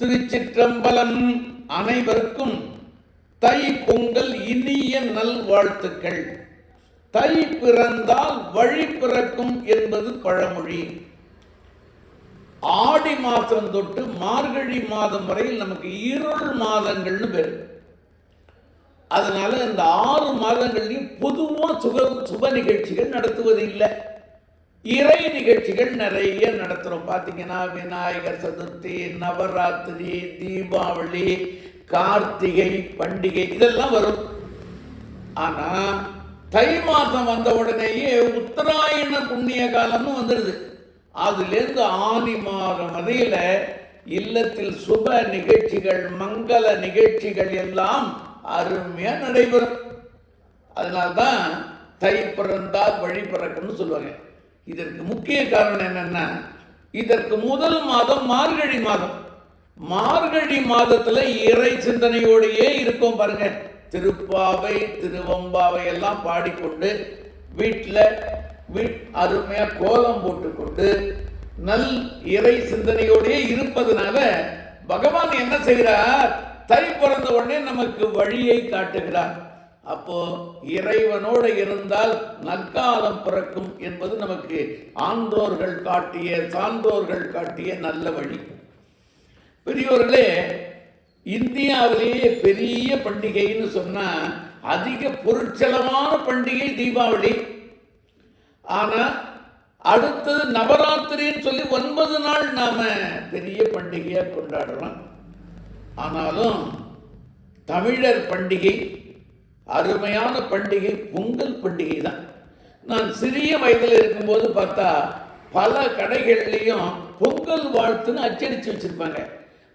திருச்சிற்றம்பலம் அனைவருக்கும் தை பொங்கல் இனிய நல்வாழ்த்துக்கள். தை பிறந்தால் வழி பிறக்கும் என்பது பழமொழி. ஆடி மாதம் தொட்டு மார்கழி மாதம் வரையில் நமக்கு இருள் மாதங்கள்னு பேர். அதனால இந்த ஆறு மாதங்கள்லையும் பொதுவாக சுக சுப நிகழ்ச்சிகள் நடத்துவது இல்லை இறை நிகழ்ச்சிகள் நிறைய நடத்துகிறோம் பார்த்தீங்கன்னா விநாயகர் சதுர்த்தி நவராத்திரி தீபாவளி கார்த்திகை பண்டிகை இதெல்லாம் வரும். ஆனால் தை மாதம் வந்த உடனேயே உத்தராயண புண்ணிய காலம்னு வந்துடுது அதுலேருந்து ஆனி மாதம் வரையில் இல்லத்தில் சுப நிகழ்ச்சிகள் மங்கள நிகழ்ச்சிகள் எல்லாம் அருமையாக நடைபெறும். அதனால்தான் தை பிறந்தால் வழி பிறக்கும்னு சொல்லுவாங்க. இதற்கு முக்கிய காரணம் என்னென்னா இதற்கு முதல் மாதம் மார்கழி மாதம். மார்கழி மாதத்தில் இறை சிந்தனையோடையே இருக்கும் பாருங்க. திருப்பாவை திருவம்பாவை எல்லாம் பாடிக்கொண்டு வீட்டில் வீட் அருமையாக கோலம் போட்டுக்கொண்டு நல் இறை சிந்தனையோடையே இருப்பதனால பகவான் என்ன செய்கிறார் தை பிறந்த உடனே நமக்கு வழியை காட்டுகிறார். அப்போ இறைவனோடு இருந்தால் நற்காலம் பிறக்கும் என்பது நமக்கு ஆன்றோர்கள் காட்டிய சான்றோர்கள் காட்டிய நல்ல வழி. பெரியோர்களே இந்தியாவிலேயே பெரிய பண்டிகைன்னு சொன்னால் அதிக பொருட்செலவான பண்டிகை தீபாவளி. ஆனால் அடுத்தது நவராத்திரின்னு சொல்லி ஒன்பது நாள் நாம் பெரிய பண்டிகையாக கொண்டாடுறோம். ஆனாலும் தமிழர் பண்டிகை அருமையான பண்டிகை பொங்கல் பண்டிகை தான் நான் சிறிய வயதில் இருக்கும்போது பார்த்தா பல கடைகள்லேயும் பொங்கல் வாழ்த்துன்னு அச்சடித்து வச்சுருப்பாங்க.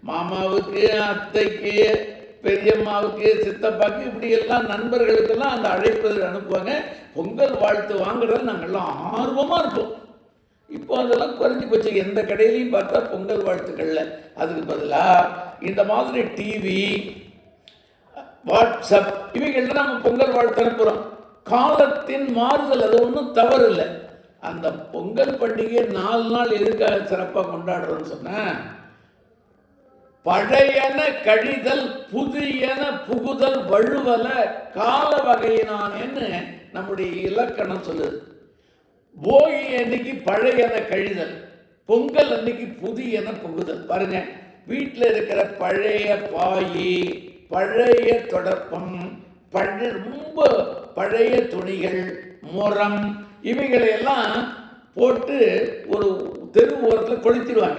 மாமாவுக்கு அத்தைக்கு பெரியம்மாவுக்கு சித்தப்பாக்கு இப்படி எல்லாம் நண்பர்களுக்கெல்லாம் அந்த அழைப்பதில் அனுப்புவாங்க. பொங்கல் வாழ்த்து வாங்குறது நாங்கள்லாம் ஆர்வமாக இருப்போம். இப்போ அதெல்லாம் குறைஞ்சி போச்சு. எந்த கடையிலையும் பார்த்தா பொங்கல் வாழ்த்துக்களில். அதுக்கு பதிலாக இந்த மாதிரி டிவி வாட்ஸ்அப். இவைகள்ல நம்ம பொங்கல் வாழ்த்து அனுப்புகிறோம் காலத்தின் மாறுதல் அது ஒன்றும் தவறு இல்லை அந்த பொங்கல் பண்டிகை நாலு நாள் எதுக்காக சிறப்பாக கொண்டாடுறோன்னு சொன்னேன் பழையன கழிதல் புதியன புகுதல் வழுவல கால வகையினானேன்னு நம்முடைய இலக்கணம் சொல்லுது. போகி அன்னைக்கு பழையன கழிதல் பொங்கல் அன்னைக்கு புதியன புகுதல். பாருங்க வீட்டில் இருக்கிற பழைய பாயி பழைய தொடப்பம் பழ ரொம்ப பழைய துணிகள் முரம் இவைகளை எல்லாம் போட்டு ஒரு தெரு ஓரத்தில் கொளுத்திடுவாங்க.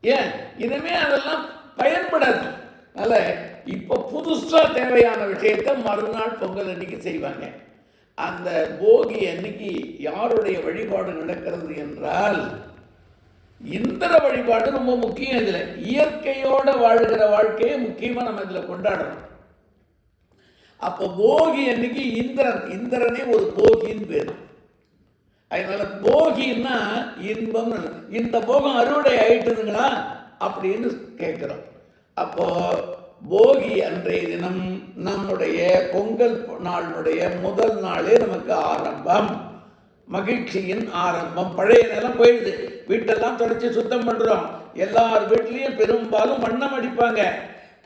ஏன்? இனிமே அதெல்லாம் பயன்படாது. அதனால் இப்போ புதுசாக தேவையான விஷயத்தை மறுநாள் பொங்கல் அன்னைக்கு செய்வாங்க. அந்த போகி அன்னைக்கு யாருடைய வழிபாடு நடக்கிறது என்றால் இந்திர வழிபாடு ரொம்ப முக்கியம் இதில். இயற்கையோட வாழ்கிற வாழ்க்கையை முக்கியமாக நம்ம இதில் கொண்டாடுறோம் அப்போ போகி அன்னைக்கு இந்திரன் இந்திரனே ஒரு போகின்னு பேர். அதனால போகின்னா இன்பம் இந்த போகம் அறுவடை ஆயிட்டுதுங்களா? அப்படின்னு கேட்குறோம் அப்போ போகி அன்றைய தினம் நம்முடைய பொங்கல் நாளுடைய முதல் நாளே நமக்கு ஆரம்பம். மகிழ்ச்சியின் ஆரம்பம். பழைய நிலம் போயிடுது. வீட்டெல்லாம் தொடச்சி சுத்தம் பண்ணுறோம் எல்லார் வீட்லேயும் பெரும்பாலும் வண்ணம் அடிப்பாங்க.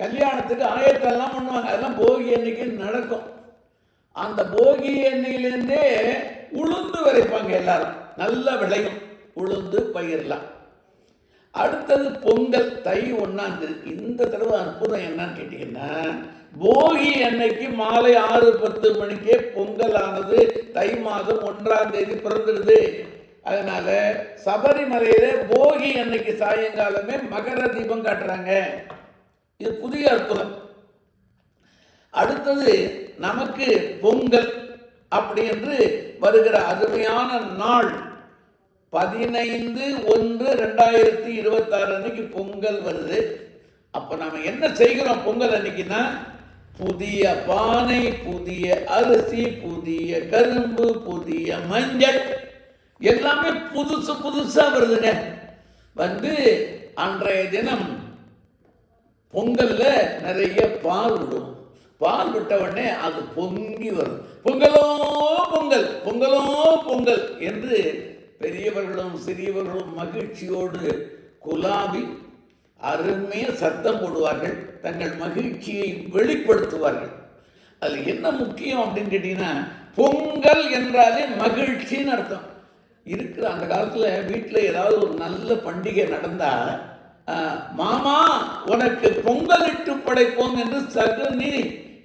கல்யாணத்துக்கு ஆயத்தெல்லாம் பண்ணுவாங்க. அதெல்லாம் போகி அன்னைக்கு நடக்கும். அந்த போகி எண்ணெயிலேருந்தே உளுந்து விதைப்பாங்க எல்லாரும். நல்ல விளையும். உளுந்து பயிரலாம் அடுத்தது பொங்கல் தை ஒன்றாம் இந்த தடவை அற்புதம் என்னன்னு கேட்டிங்கன்னா போகி அன்னைக்கு மாலை ஆறு பத்து மணிக்கே பொங்கல் ஆனது தை மாதம் ஒன்றாம் தேதி பிறந்துடுது. அதனால சபரிமலையில போகி அன்னைக்கு சாயங்காலமே மகர தீபம் காட்டுறாங்க. இது புதிய அற்புதம். அடுத்தது நமக்கு பொங்கல் அப்படி என்று வருகிற அருமையான நாள் பதினைந்து ஒன்று ரெண்டாயிரத்தி இருபத்தாறு அன்னைக்கு பொங்கல் வருது. அப்போ நம்ம என்ன செய்கிறோம் பொங்கல் அன்னைக்குன்னா புதிய பானை புதிய அரிசி புதிய கரும்பு புதிய மஞ்சள் எல்லாமே புதுசு புதுசாக வருதுங்க. வந்து அன்றைய தினம் பொங்கல்ல நிறைய பால் விடும். பால் விட்ட உடனே அது பொங்கி வரும். பொங்கலோ பொங்கல் பொங்கலோ பொங்கல் என்று பெரியவர்களும் சிறியவர்களும் மகிழ்ச்சியோடு குலாவி அருமையாக சத்தம் போடுவார்கள். தங்கள் மகிழ்ச்சியை வெளிப்படுத்துவார்கள். அது என்ன முக்கியம் அப்படின்னு கேட்டிங்கன்னா பொங்கல் என்றாலே மகிழ்ச்சின்னு அர்த்தம். இருக்கிற அந்த காலத்தில் வீட்டில் ஏதாவது ஒரு நல்ல பண்டிகை நடந்தால் மாமா உனக்கு பொங்கலிட்டு படைப்போம் என்று சகுனி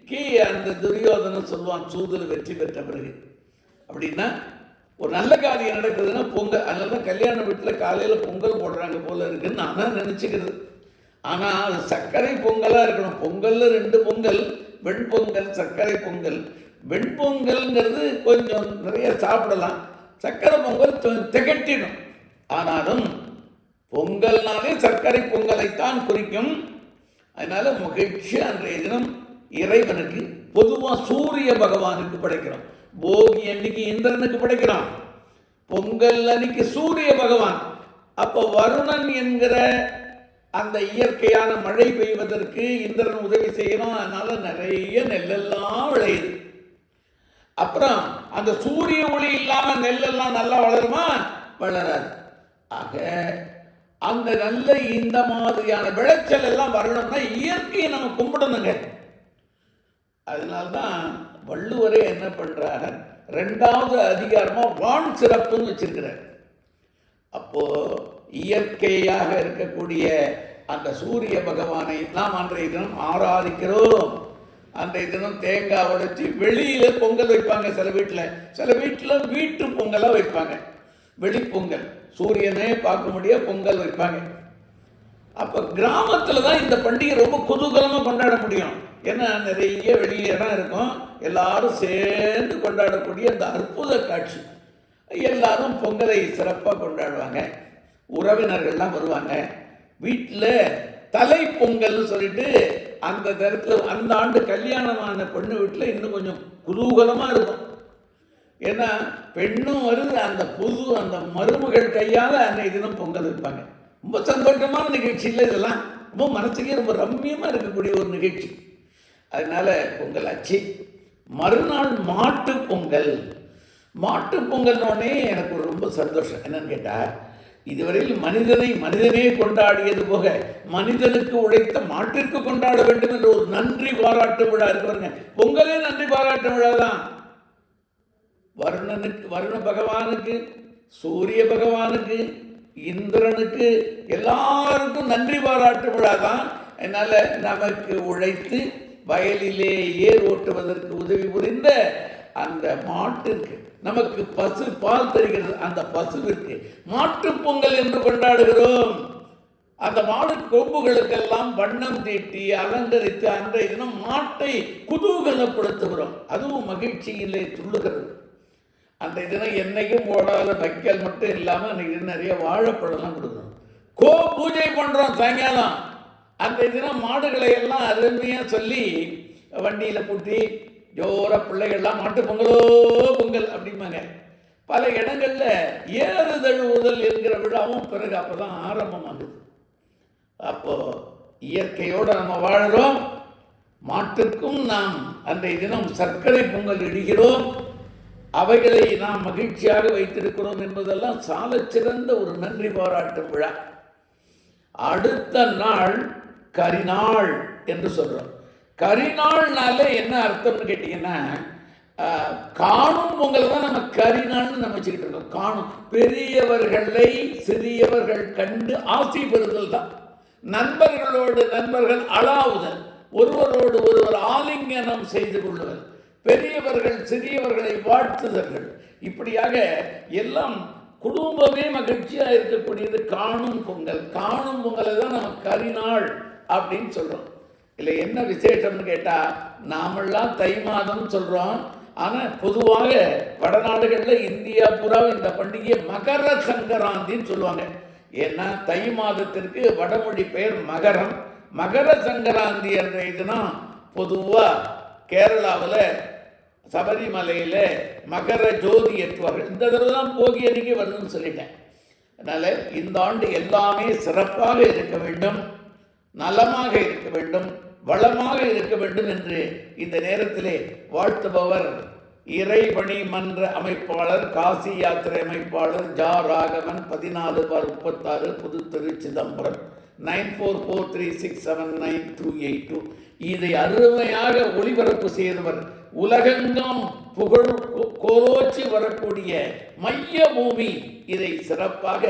கீ. அந்த துரியோதனை சொல்லுவான் சூதில் வெற்றி பெற்ற பிறகு. அப்படின்னா ஒரு நல்ல காரியம் நடக்குதுன்னா பொங்கல் அதனால தான் கல்யாண வீட்டில் காலையில் பொங்கல் போடுறாங்க போல இருக்குன்னு நான் தான் நினச்சிக்கிறது. ஆனால் அது சர்க்கரை பொங்கலாக இருக்கணும். பொங்கலில் ரெண்டு பொங்கல் வெண்பொங்கல் சர்க்கரை பொங்கல். வெண்பொங்கல்ங்கிறது கொஞ்சம் நிறைய சாப்பிடலாம். சர்க்கரை பொங்கல் தி- திகட்டிடும். ஆனாலும் பொங்கல்னாலே சர்க்கரை பொங்கலைத்தான் குறிக்கும். அதனால மகிழ்ச்சி அன்றைய தினம் இறைவனுக்கு பொதுவாக சூரிய பகவானுக்கு படைக்கிறோம். போகி அன்னைக்கு இந்திரனுக்கு படைக்கிறோம். பொங்கல் அன்னைக்கு சூரிய பகவான். அப்போ வருணன் என்கிற அந்த இயற்கையான மழை பெய்வதற்கு இந்திரன் உதவி செய்யணும். அதனால நிறைய நெல்லெல்லாம் விளையுது. அப்புறம் அந்த சூரிய ஒளி இல்லாம நெல்லெல்லாம் நல்லா வளருமா? வளராது. ஆக அந்த நல்ல இந்த மாதிரியான விளைச்சல் எல்லாம் வரணும்னா இயற்கையை நம்ம கும்பிடணுங்க. அதனால்தான் வள்ளுவரே என்ன பண்றார்? ரெண்டாவது அதிகாரமா வான் சிறப்புன்னு வச்சிருக்கிறார். அப்போ இயற்கையாக இருக்கக்கூடிய அந்த சூரிய பகவானை நாம் அன்றைய தினம் ஆராதிக்கிறோம். அன்றைய தினம் தேங்காய் உடைச்சி வெளியில் பொங்கல் வைப்பாங்க சில வீட்டில் சில வீட்டில் வீட்டு பொங்கலாக வைப்பாங்க. வெளிப்பொங்கல். சூரியனே பார்க்க முடிய பொங்கல் வைப்பாங்க. அப்போ கிராமத்தில் தான் இந்த பண்டிகை ரொம்ப குதூகலமாக கொண்டாட முடியும். ஏன்னா நிறைய வெளியே இடம் இருக்கும். எல்லாரும் சேர்ந்து கொண்டாடக்கூடிய அந்த அற்புத காட்சி. எல்லாரும் பொங்கலை சிறப்பாக கொண்டாடுவாங்க. உறவினர்கள்லாம் வருவாங்க. வீட்டில் தலை பொங்கல்னு சொல்லிட்டு அந்த நேரத்தில் அந்த ஆண்டு கல்யாணமான பொண்ணு வீட்டில் இன்னும் கொஞ்சம் குதூகலமாக இருக்கும். ஏன்னா பெண்ணும் வருது அந்த புது அந்த மருமகள் கையால் அன்னைய தினம் பொங்கல் வைப்பாங்க. ரொம்ப சந்தோஷமான நிகழ்ச்சி இல்லை இதெல்லாம். ரொம்ப மனசுக்கே ரொம்ப ரம்மியமாக இருக்கக்கூடிய ஒரு நிகழ்ச்சி. அதனால் பொங்கல் ஆச்சு மறுநாள் மாட்டு பொங்கல். மாட்டு பொங்கல்னோடனே எனக்கு ஒரு ரொம்ப சந்தோஷம். என்னன்னு கேட்டால் இதுவரையில் மனிதனை மனிதனே கொண்டாடியது போக மனிதனுக்கு உழைத்த மாட்டிற்கு கொண்டாட வேண்டும் என்ற ஒரு நன்றி பாராட்டு விழா இருக்கு பொங்கலே நன்றி பாராட்டு விழா தான். வருணனுக்கு வருண பகவானுக்கு சூரிய பகவானுக்கு இந்திரனுக்கு எல்லாருக்கும் நன்றி பாராட்டு விழா தான். அதனால் நமக்கு உழைத்து வயலிலே ஏர் ஓட்டுவதற்கு உதவி புரிந்த அந்த மாட்டிற்கு நமக்கு பசு பால் தருகிறது. அந்த பசுவிற்கு மாட்டுப் பொங்கல் என்று கொண்டாடுகிறோம். அந்த மாடு கொம்புகளுக்கெல்லாம் வண்ணம் தீட்டி அலங்கரித்து அன்றைய தினம் மாட்டை குதூகலப்படுத்துகிறோம். அதுவும் மகிழ்ச்சியிலே துள்ளுகிறது. அன்றைய தினம் என்னைக்கும் போடாத வைக்கல் மட்டும் இல்லாமல் அன்றைக்கி நிறைய வாழைப்பழம்லாம் கொடுக்குறோம். கோ பூஜை பண்ணுறோம் சாயங்காலம். அன்றைய தினம் மாடுகளை எல்லாம் அருமையாக சொல்லி வண்டியில் பூட்டி ஜோர பிள்ளைகள்லாம் மாட்டு பொங்கலோ பொங்கல் அப்படிம்பாங்க. பல இடங்களில் ஏறுதழ் ஊதல் என்கிற விழாவும் பிறகு அப்போ தான் ஆரம்பமாகுது. அப்போது இயற்கையோடு நம்ம வாழ்கிறோம் மாட்டுக்கும் நாம் அன்றைய தினம் சர்க்கரை பொங்கல் இடுகிறோம். அவைகளை நாம் மகிழ்ச்சியாக வைத்திருக்கிறோம் என்பதெல்லாம் சால சிறந்த ஒரு நன்றி பாராட்டும் விழா. அடுத்த நாள் கரிநாள் என்று சொல்கிறோம் கரிநாள்னாலே என்ன அர்த்தம்னு கேட்டிங்கன்னா காணும் பொங்கல் தான் நம்ம கரிநாள்னு நம்ம வச்சுக்கிட்டு இருக்கோம். காணும். பெரியவர்களை சிறியவர்கள் கண்டு ஆசை பெறுதல் தான். நண்பர்களோடு நண்பர்கள் அழாவுதல். ஒருவரோடு ஒருவர் ஆலிங்கனம் செய்து கொள்ளுதல். பெரியவர்கள் சிறியவர்களை வாழ்த்துதல்கள். இப்படியாக எல்லாம் குடும்பமே மகிழ்ச்சியாக இருக்கக்கூடியது காணும் பொங்கல். காணும் பொங்கலை தான் நம்ம கரிநாள் அப்படின்னு சொல்கிறோம் இல்லை என்ன விசேஷம்னு கேட்டால் நாமெல்லாம் தை மாதம்னு சொல்கிறோம் ஆனால் பொதுவாக வடநாடுகளில் இந்தியா பூரா இந்த பண்டிகையை மகர சங்கராந்தின்னு சொல்லுவாங்க. ஏன்னா தை மாதத்திற்கு வடமொழி பெயர் மகரம். மகர சங்கராந்தி என்ற இதுனா பொதுவாக கேரளாவில் சபரிமலையில் மகர ஜோதி ஏற்றுவார்கள் இந்த தடவை தான் போகி அன்றைக்கி வருதுன்னு சொல்லிட்டேன். அதனால் இந்த ஆண்டு எல்லாமே சிறப்பாக இருக்க வேண்டும் நலமாக இருக்க வேண்டும். வளமாக இருக்க வேண்டும் என்று இந்த நேரத்திலே வாழ்த்துபவர் இறைபணி மன்ற அமைப்பாளர் காசி யாத்திரை அமைப்பாளர் ஜா. ராகவன் பதினாலு பார் முப்பத்தாறு Pudhutheru Chidambaram nine four four three six seven nine two eight two. இதை அருமையாக ஒளிபரப்பு செய்தவர் உலகெங்கும் புகழ் கோ- கோலோச்சி வரக்கூடிய மைய பூமி. இதை சிறப்பாக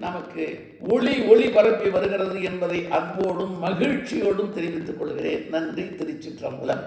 நமக்கு ஒளி ஒளி பரப்பி வருகிறது என்பதை அன்போடும் மகிழ்ச்சியோடும் தெரிவித்துக் கொள்கிறேன். நன்றி திருச்சிற்றம்பலம்.